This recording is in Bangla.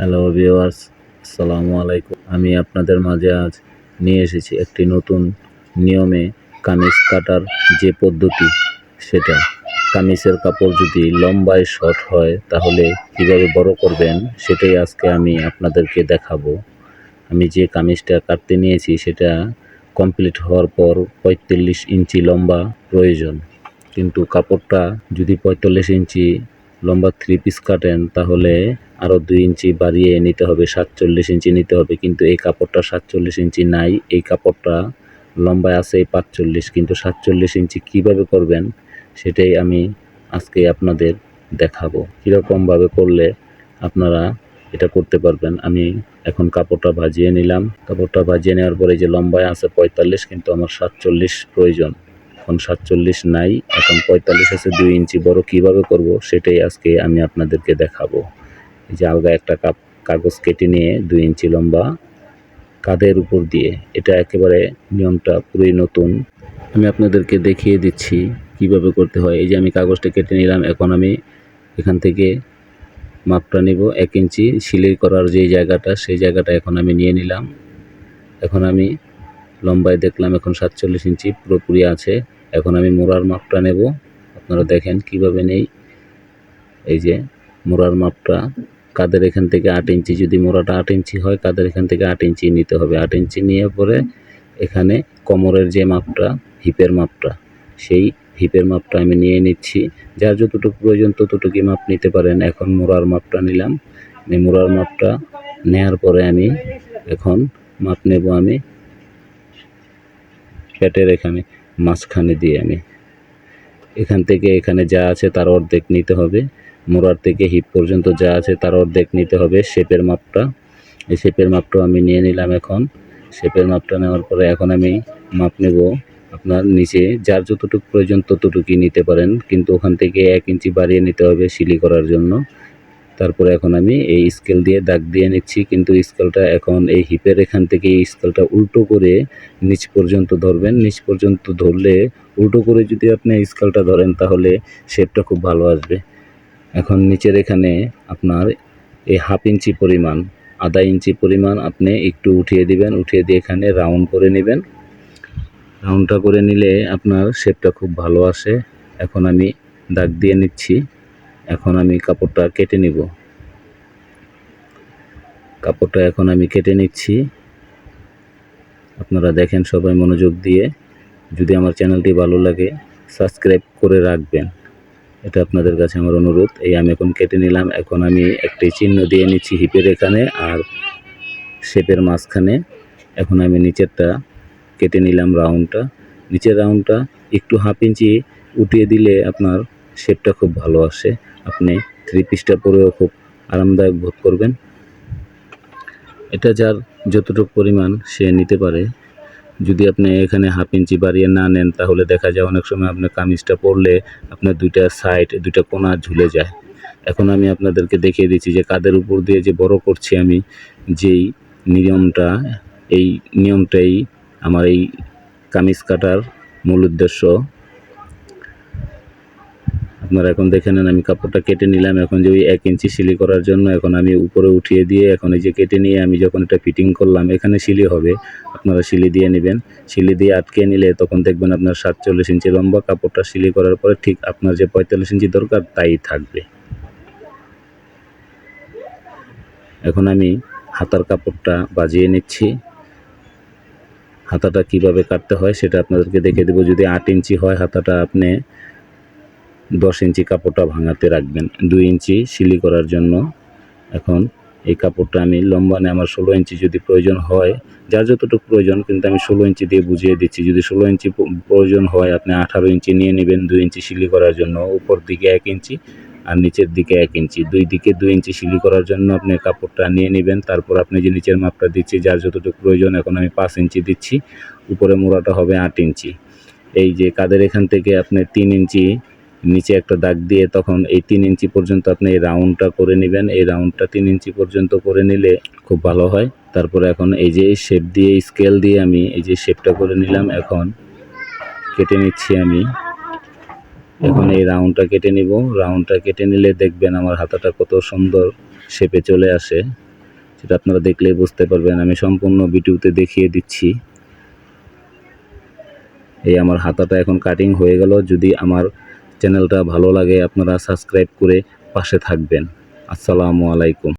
হ্যালো ভিউয়ার্স আসসালামু আলাইকুম আমি আপনাদের মাঝে আজ নিয়ে এসেছি একটি নতুন নিয়মে কামিজ কাটার যে পদ্ধতি, সেটা। কামিজের কাপড় যদি লম্বায় শর্ট হয়, তাহলে কীভাবে বড় করবেন, সেটাই আজকে আমি আপনাদেরকে দেখাবো। আমি যে কামিজটা কাটতে নিয়েছি, সেটা কমপ্লিট হওয়ার পর পঁয়তাল্লিশ ইঞ্চি লম্বা প্রয়োজন। কিন্তু কাপড়টা যদি পঁয়তাল্লিশ ইঞ্চি লম্বা থ্রি পিস কাটেন, তাহলে আরও দুই ইঞ্চি বাড়িয়ে নিতে হবে, সাতচল্লিশ ইঞ্চি নিতে হবে। কিন্তু এই কাপড়টা সাতচল্লিশ ইঞ্চি নাই, এই কাপড়টা লম্বায় আছে পাঁচচল্লিশ, কিন্তু সাতচল্লিশ ইঞ্চি কীভাবে করবেন সেটাই আমি আজকে আপনাদের দেখাবো। কীরকমভাবে করলে আপনারা এটা করতে পারবেন। আমি এখন কাপড়টা ভাজিয়ে নিলাম। কাপড়টা ভাজিয়ে নেওয়ার পরে যে লম্বায় আছে পঁয়তাল্লিশ, কিন্তু আমার সাতচল্লিশ প্রয়োজন। এখন সাতচল্লিশ নাই, এখন পঁয়তাল্লিশ আছে দুই ইঞ্চি। বড় কীভাবে করব সেটাই আজকে আমি আপনাদেরকে দেখাবো। এই যে আলগা একটা কাপ, কাগজ কেটে নিয়ে দুই ইঞ্চি লম্বা কাঁধের উপর দিয়ে, এটা একেবারে নিয়মটা পুরোই নতুন। আমি আপনাদেরকে দেখিয়ে দিচ্ছি কীভাবে করতে হয়। এই যে আমি কাগজটা কেটে নিলাম, এখন আমি এখান থেকে মাপটা নিব। এক ইঞ্চি সিলাই করার যে জায়গাটা, সেই জায়গাটা এখন আমি নিয়ে নিলাম। এখন আমি লম্বায় দেখলাম, এখন সাতচল্লিশ ইঞ্চি পুরোপুরি আছে। এখন আমি মোড়ার মাপটা নেব। আপনারা দেখেন কীভাবে নেই। এই যে মোড়ার মাপটা কাদের এখান থেকে আট ইঞ্চি যদি মোড়াটা আট ইঞ্চি হয় কাদের এখান থেকে আট ইঞ্চি নিতে হবে। আট ইঞ্চি নিয়ে পরে এখানে কোমরের যে মাপটা, হিপের মাপটা, সেই হিপের মাপটা আমি নিয়ে নিচ্ছি। যার যতটুকু প্রয়োজন ততটুকুই মাপ নিতে পারেন। এখন মোড়ার মাপটা নিলাম। মোড়ার মাপটা নেয়ার পরে আমি এখন মাপ নেব আমি পেটের এখানে মাঝখানে দিয়ে আমি। এখান থেকে এখানে যা আছে তার অর্ধেক নিতে হবে। মোড়ার থেকে হিপ পর্যন্ত যা আছে তার অর্ধেক নিতে হবে শেপের মাপটা। এই শেপের মাপটা আমি নিয়ে নিলাম এখন। শেপের মাপটা নেওয়ার পরে এখন আমি মাপ নেব। আপনার নিচে যার যতটুকু প্রয়োজন ততটুকুই নিতে পারেন। কিন্তু ওখান থেকে এক ইঞ্চি বাড়িয়ে নিতে হবে সিলি করার জন্য। তারপরে এখন আমি এই স্কেল দিয়ে দাগ দিয়ে নিচ্ছি, কিন্তু স্কেলটা এখন এই হিপের এখান থেকে এই স্কেলটা উল্টো করে নিচ পর্যন্ত ধরবেন। নিচ পর্যন্ত ধরলে উল্টো করে যদি আপনি স্কেলটা ধরেন তাহলে শেপটা খুব ভালো আসবে। এখন নিচের এখানে আপনার এই হাফ ইঞ্চি পরিমাণ, আধা ইঞ্চি পরিমাণ আপনি একটু উঠিয়ে দিবেন, উঠিয়ে দিয়ে এখানে রাউন্ড করে নেবেন। রাউন্ডটা করে নিলে আপনার শেপটা খুব ভালো আসে। এখন আমি দাগ দিয়ে নিচ্ছি। এখন আমি কাপড়টা কেটে নিব। কাপড়টা এখন আমি কেটে নিচ্ছি। আপনারা দেখেন সবাই মনোযোগ দিয়ে। যদি আমার চ্যানেলটি ভালো লাগে, সাবস্ক্রাইব করে রাখবেন। এটা আপনাদের কাছে আমার অনুরোধ। এই আমি এখন কেটে নিলাম। এখন আমি একটি চিহ্ন দিয়ে নিচ্ছি হিপের এখানে আর শেপের মাঝখানে। এখন আমি নিচেরটা কেটে নিলাম রাউন্ডটা। নিচের রাউন্ডটা একটু হাফ ইঞ্চি উঠিয়ে দিলে আপনার শেপটা খুব ভালো আসে। আপনি থ্রি পিসটা পরেও খুব আরামদায়ক বোধ করবেন। এটা যার যতটুকু পরিমাণ সে নিতে পারে। যদি আপনি এখানে হাফ ইঞ্চি বাড়িয়ে না নেন, তাহলে দেখা যায় অনেক সময় আপনার কামিজটা পরলে আপনার দুইটা সাইড দুইটা কোনা ঝুলে যায়। এখন আমি আপনাদেরকে দেখিয়ে দিচ্ছি যে কাদের উপর দিয়ে যে বড় করছি আমি, যেই নিয়মটা, এই নিয়মটাই আমার এই কামিজ কাটার মূল উদ্দেশ্য। আপনারা এখন দেখে নেন, আমি কাপড়টা কেটে নিলাম। এখন যে ওই এক ইঞ্চি সিলি করার জন্য এখন আমি উপরে উঠিয়ে দিয়ে এখন এই যে কেটে নিয়ে আমি যখন এটা ফিটিং করলাম, এখানে সিলি হবে। আপনারা সিলি দিয়ে নেবেন। সিলি দিয়ে আটকে নিলে তখন দেখবেন আপনার সাতচল্লিশ ইঞ্চি লম্বা কাপড়টা সিলি করার পরে ঠিক আপনার যে পঁয়তাল্লিশ ইঞ্চি দরকার তাই থাকবে। এখন আমি হাতার কাপড়টা বাজিয়ে নিচ্ছি। হাতাটা কীভাবে কাটতে হয় সেটা আপনাদেরকে দেখে দেবো। যদি আট ইঞ্চি হয় হাতাটা আপনি দশ ইঞ্চি কাপড়টা ভাঙাতে রাখবেন। দুই ইঞ্চি সিলি করার জন্য এখন এই কাপড়টা আমি লম্বা নেই আমার ষোলো ইঞ্চি যদি প্রয়োজন হয়, যার যতটুকু প্রয়োজন, কিন্তু আমি ষোলো ইঞ্চি দিয়ে বুঝিয়ে দিচ্ছি। যদি ষোলো ইঞ্চি প্রয়োজন হয়, আপনি আঠারো ইঞ্চি নিয়ে নেবেন দুই ইঞ্চি সিলি করার জন্য। উপর দিকে এক ইঞ্চি আর নিচের দিকে এক ইঞ্চি। দুই দিকে দুই ইঞ্চি সিলি করার জন্য আপনি কাপড়টা নিয়ে নেবেন। তারপর আপনি যে নিচের মাপটা দিচ্ছি, যার যতটুকু প্রয়োজন, এখন আমি পাঁচ ইঞ্চি দিচ্ছি। উপরে মোড়াটা হবে আট ইঞ্চি। এই যে কাদের এখান থেকে আপনি তিন ইঞ্চি নিচে একটা দাগ দিয়ে তখন এই তিন ইঞ্চি পর্যন্ত আপনি এই রাউন্ডটা করে নেবেন। এই রাউন্ডটা তিন ইঞ্চি পর্যন্ত করে নিলে খুব ভালো হয়। তারপরে এখন এই যে শেপ দিয়ে স্কেল দিয়ে আমি এই যে শেপটা করে নিলাম। এখন কেটে নিচ্ছি আমি। এখন এই রাউন্ডটা কেটে নিব। রাউন্ডটা কেটে নিলে দেখবেন আমার হাতাটা কত সুন্দর শেপে চলে আসে। সেটা আপনারা দেখলেই বুঝতে পারবেন। আমি সম্পূর্ণ ভিডিওতে দেখিয়ে দিচ্ছি। এই আমার হাতাটা এখন কাটিং হয়ে গেল। যদি আমার চ্যানেলটা ভালো লাগে আপনারা সাবস্ক্রাইব করে পাশে থাকবেন। আসসালামু আলাইকুম।